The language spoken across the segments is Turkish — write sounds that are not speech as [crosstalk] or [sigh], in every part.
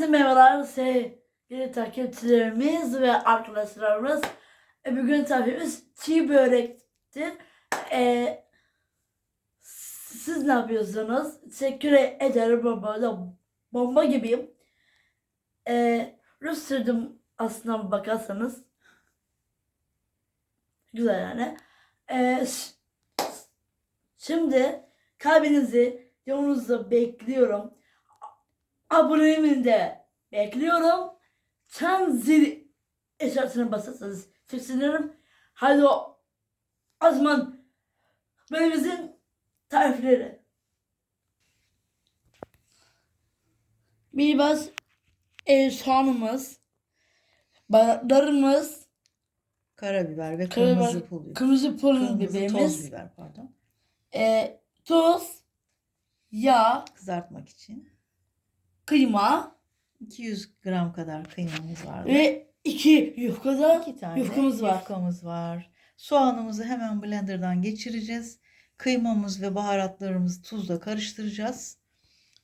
Herkese merhabalar sevgili takipçilerimiz ve arkadaşlarımız. E, Bugün tarifimiz çiğ börektir. E, siz ne yapıyorsunuz? Teşekkür ederim bomba, bomba gibiyim. E, Rus sürdüm aslına bakarsanız. Güzel yani. E, ş- şimdi kalbinizi yolunuzu bekliyorum. Aboneliğimi de bekliyorum. Çan zil işaretine basarsanız çok sevinirim. Hadi o, o zaman bölümümüzün tarifleri. Bir baz e, soğanımız, baharatlarımız, Karabiber ve Karabiber, kırmızı pul biber. kırmızı pul Kırmızı biberimiz, toz biber pardon. e, tuz, yağ, Kızartmak için. Kıyma 200 gram kadar kıymamız var. ve iki yufka da İki tane yufkamız var. yufkamız var. Soğanımızı hemen blenderdan geçireceğiz. Kıymamız ve baharatlarımızı tuzla karıştıracağız.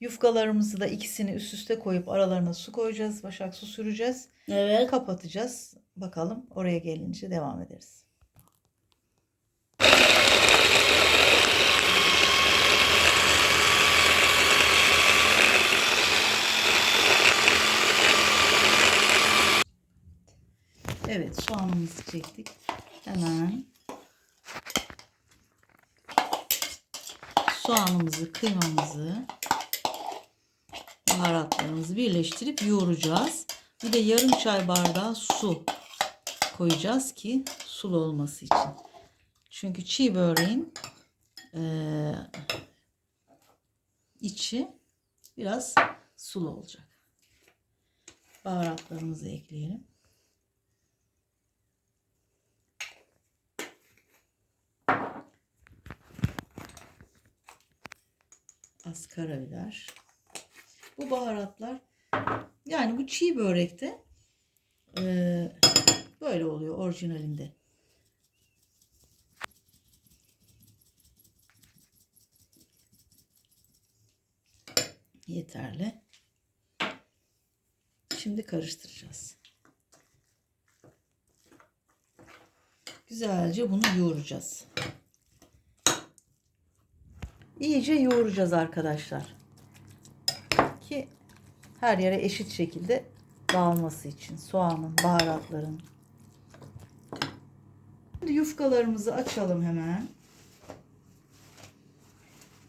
Yufkalarımızı da ikisini üst üste koyup aralarına su koyacağız. Başak su süreceğiz. Evet. Kapatacağız. Bakalım oraya gelince devam ederiz. Evet soğanımızı çektik. Hemen soğanımızı, kıymamızı, baharatlarımızı birleştirip yoğuracağız. Bir de yarım çay bardağı su koyacağız ki sulu olması için. Çünkü çiğ böreğin eee, içi biraz sulu olacak. Baharatlarımızı ekleyelim. Az karabiber. Bu baharatlar yani bu çiğ börekte eee, böyle oluyor orijinalinde. Yeterli. Şimdi karıştıracağız. Güzelce bunu yoğuracağız. İyice yoğuracağız arkadaşlar. Ki her yere eşit şekilde dağılması için soğanın, baharatların. Şimdi yufkalarımızı açalım hemen.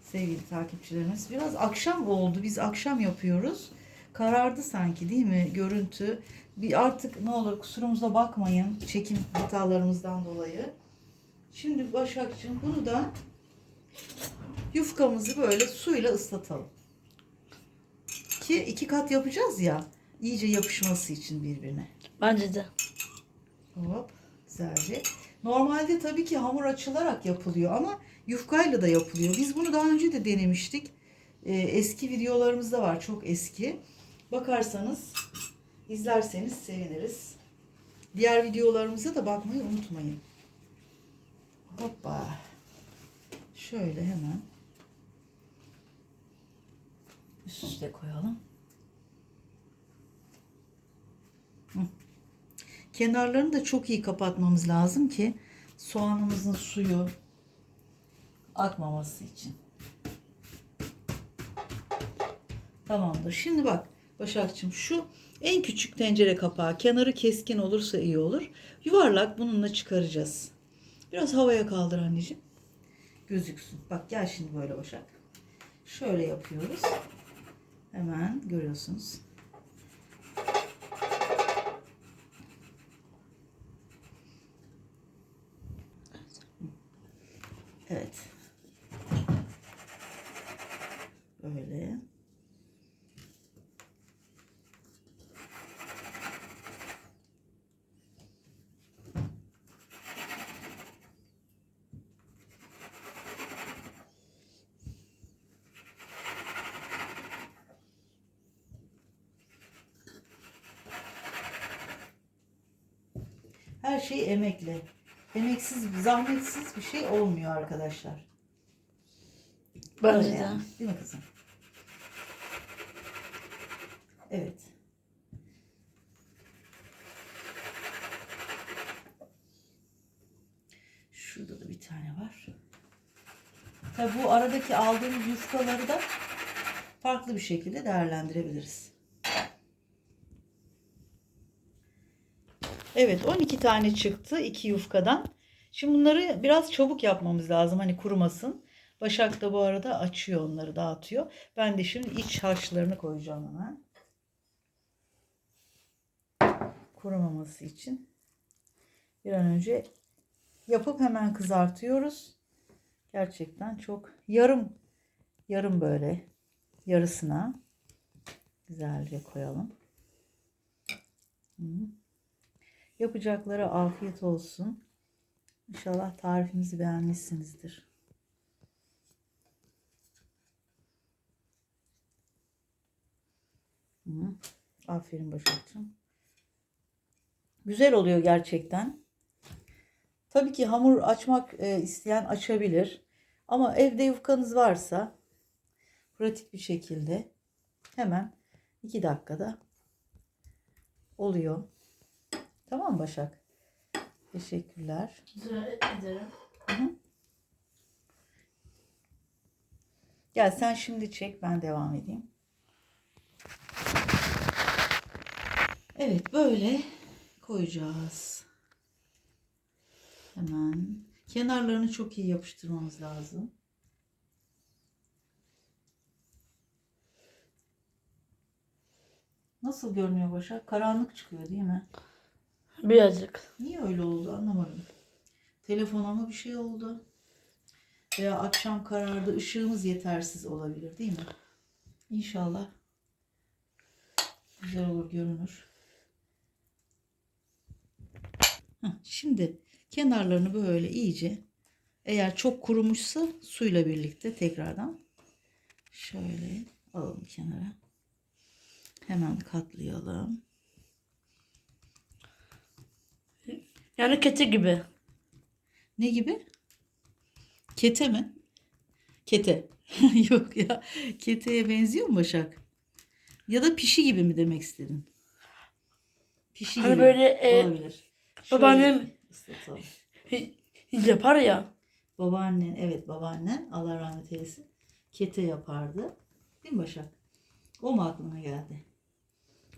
Sevgili takipçilerimiz biraz akşam oldu. Biz akşam yapıyoruz. Karardı sanki değil mi görüntü? Bir artık ne olur kusurumuza bakmayın çekim hatalarımızdan dolayı. Şimdi Başakçığım bunu da yufkamızı böyle suyla ıslatalım. Ki iki kat yapacağız ya iyice yapışması için birbirine. Bence de. Hop güzelce. Normalde tabii ki hamur açılarak yapılıyor ama yufkayla da yapılıyor. Biz bunu daha önce de denemiştik. Ee, eski videolarımızda var çok eski. Bakarsanız izlerseniz seviniriz. Diğer videolarımıza da bakmayı unutmayın. Hoppa. Şöyle hemen üst üste koyalım. Kenarlarını da çok iyi kapatmamız lazım ki soğanımızın suyu akmaması için. Tamamdır. Şimdi bak Başakçığım şu en küçük tencere kapağı kenarı keskin olursa iyi olur. Yuvarlak bununla çıkaracağız. Biraz havaya kaldır anneciğim. Gözüksün. Bak gel şimdi böyle Başak. Şöyle yapıyoruz. Hemen görüyorsunuz. Her şey emekle. Emeksiz, zahmetsiz bir şey olmuyor arkadaşlar. Böyle yani. Değil mi kızım? Evet. Şurada da bir tane var. Tabi bu aradaki aldığımız yuskaları da farklı bir şekilde değerlendirebiliriz. Evet 12 tane çıktı iki yufkadan. Şimdi bunları biraz çabuk yapmamız lazım hani kurumasın. Başak da bu arada açıyor onları dağıtıyor. Ben de şimdi iç harçlarını koyacağım hemen. Kurumaması için. Bir an önce yapıp hemen kızartıyoruz. Gerçekten çok yarım yarım böyle yarısına güzelce koyalım. Hı. Yapacaklara afiyet olsun. İnşallah tarifimizi beğenmişsinizdir. Hı. Aferin Başak'cığım. Güzel oluyor gerçekten. Tabii ki hamur açmak e, isteyen açabilir. Ama evde yufkanız varsa pratik bir şekilde hemen 2 dakikada oluyor. Tamam mı Başak? Teşekkürler. Rica ederim. Gel sen şimdi çek ben devam edeyim. Evet böyle koyacağız. Hemen kenarlarını çok iyi yapıştırmamız lazım. Nasıl görünüyor Başak? Karanlık çıkıyor değil mi? Birazcık. Niye öyle oldu anlamadım. Telefona mı bir şey oldu? Veya akşam karardı ışığımız yetersiz olabilir değil mi? İnşallah güzel olur görünür. Heh, şimdi kenarlarını böyle iyice eğer çok kurumuşsa suyla birlikte tekrardan şöyle alalım kenara. Hemen katlayalım. Yani kete gibi. Ne gibi? Kete mi? Kete. [laughs] Yok ya. Keteye benziyor mu Başak? Ya da pişi gibi mi demek istedin? Pişi Hani gibi. böyle, e, olabilir. babaannem- Şöyle ıslatalım. Yapar ya. Babaannen, evet babaannen Allah rahmet eylesin. Kete yapardı. Değil mi Başak? O mu aklına geldi?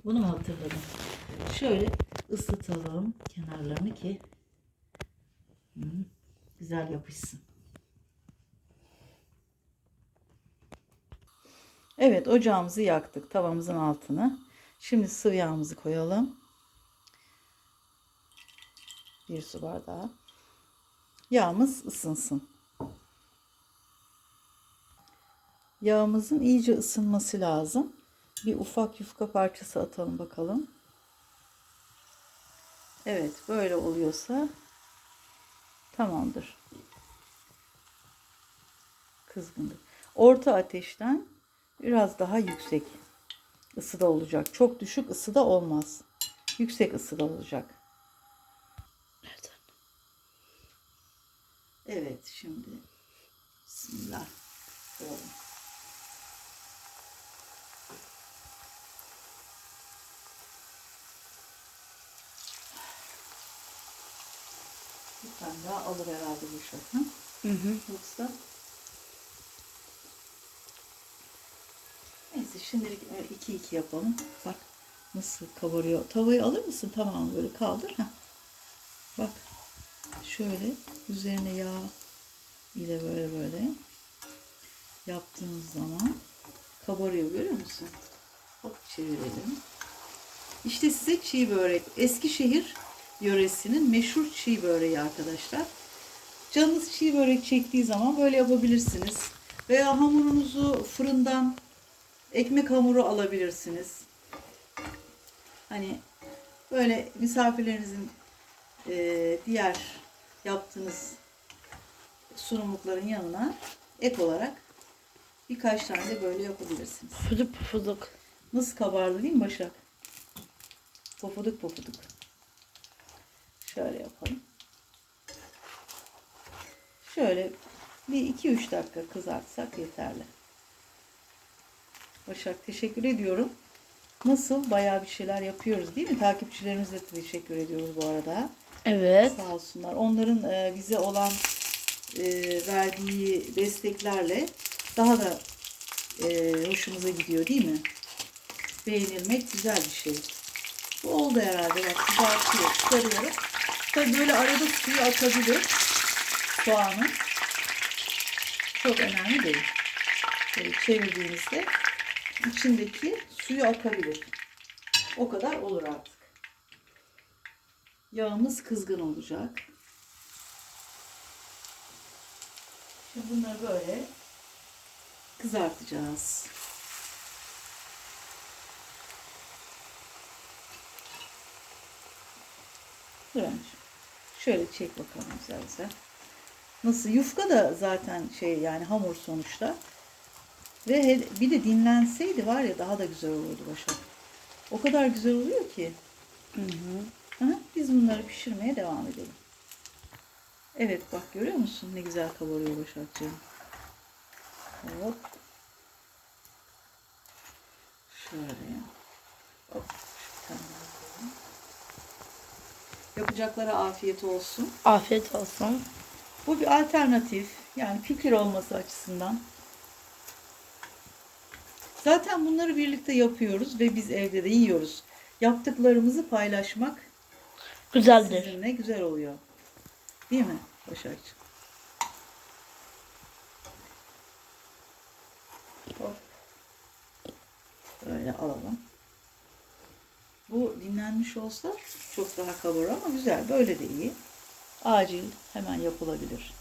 Bunu mu hatırladın? Şöyle ıslatalım kenarlarını ki hı, güzel yapışsın. Evet ocağımızı yaktık tavamızın altını. Şimdi sıvı yağımızı koyalım. Bir su bardağı. Yağımız ısınsın. Yağımızın iyice ısınması lazım. Bir ufak yufka parçası atalım bakalım. Evet böyle oluyorsa tamamdır. Kızgındır. Orta ateşten biraz daha yüksek ısıda olacak. Çok düşük ısıda olmaz. Yüksek ısıda olacak. Evet şimdi Bismillah. Koyalım. Bir tane daha alır herhalde bu şart. Hı? Hı hı. Yoksa Neyse şimdilik 2 2 yapalım. Bak nasıl kabarıyor. Tavayı alır mısın? Tamam böyle kaldır. Heh. Bak şöyle üzerine yağ ile böyle böyle yaptığımız zaman kabarıyor görüyor musun? Hop çevirelim. İşte size çiğ börek. Eskişehir yöresinin meşhur çiğ böreği arkadaşlar. Canınız çiğ börek çektiği zaman böyle yapabilirsiniz. Veya hamurunuzu fırından ekmek hamuru alabilirsiniz. Hani böyle misafirlerinizin eee, diğer yaptığınız sunumlukların yanına ek olarak birkaç tane de böyle yapabilirsiniz. Puduk puduk. Nasıl kabardı değil mi Başak? Pofuduk pofuduk. Şöyle yapalım. Şöyle bir iki üç dakika kızartsak yeterli. Başak teşekkür ediyorum. Nasıl? Bayağı bir şeyler yapıyoruz değil mi? Takipçilerimize de teşekkür ediyoruz bu arada. Evet. Sağ olsunlar. Onların e, bize olan e, verdiği desteklerle daha da e, hoşumuza gidiyor değil mi? Beğenilmek güzel bir şey. Bu oldu herhalde. Bak kızartıyor. Çıkarıyorum. Tabii böyle arada suyu atabilir. Soğanı. Çok önemli değil. Böyle çevirdiğinizde içindeki suyu akabilir. O kadar olur artık. Yağımız kızgın olacak. Şimdi bunları böyle kızartacağız. Anneciğim. Şöyle çek bakalım güzel güzel. Nasıl? Yufka da zaten şey yani hamur sonuçta. Ve he- bir de dinlenseydi var ya daha da güzel olurdu Başak. O kadar güzel oluyor ki. Hı hı. Hı, Biz bunları pişirmeye devam edelim. Evet bak görüyor musun ne güzel kabarıyor Başakcığım. Hop. Şöyle. Hop. Koyalım. Yapacaklara afiyet olsun. Afiyet olsun. Bu bir alternatif. Yani fikir olması açısından. Zaten bunları birlikte yapıyoruz ve biz evde de yiyoruz. Yaptıklarımızı paylaşmak Güzeldir. sizinle güzel oluyor. Değil mi Başakçığım? Hop. Böyle alalım. Bu dinlenmiş olsa çok daha kabarır ama güzel. Böyle de iyi. Acil hemen yapılabilir.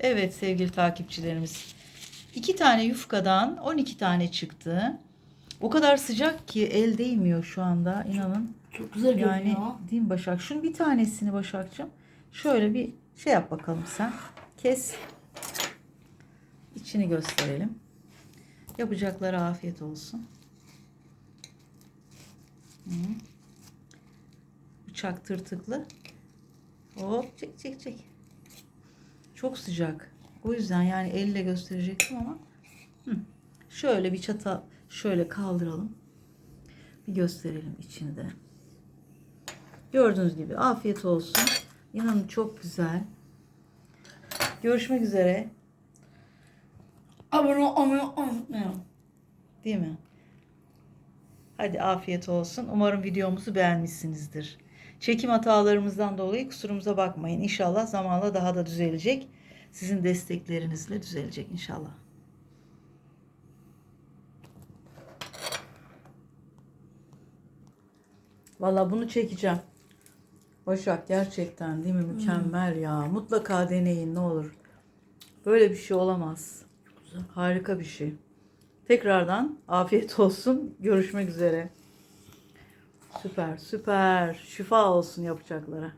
Evet sevgili takipçilerimiz. iki tane yufkadan 12 tane çıktı. O kadar sıcak ki el değmiyor şu anda inanın. Çok güzel Yani görünüyor. değil mi Başak? Şunun bir tanesini Başak'cığım şöyle bir şey yap bakalım sen. Kes. İçini gösterelim. Yapacaklara afiyet olsun. Bıçak tırtıklı. Hop çek çek çek. Çok sıcak. O yüzden yani elle gösterecektim ama. Hı. Şöyle bir çata şöyle kaldıralım. Bir gösterelim içini de. Gördüğünüz gibi afiyet olsun. İnanın çok güzel. Görüşmek üzere. Abone olmayı unutmayın. Değil mi? Hadi afiyet olsun. Umarım videomuzu beğenmişsinizdir. Çekim hatalarımızdan dolayı kusurumuza bakmayın. İnşallah zamanla daha da düzelecek. Sizin desteklerinizle düzelecek inşallah. Valla bunu çekeceğim. Başak gerçekten değil mi? Mükemmel ya. Mutlaka deneyin ne olur. Böyle bir şey olamaz. Harika bir şey. Tekrardan afiyet [laughs] olsun. Görüşmek üzere. Süper süper. Şifa olsun yapacaklara.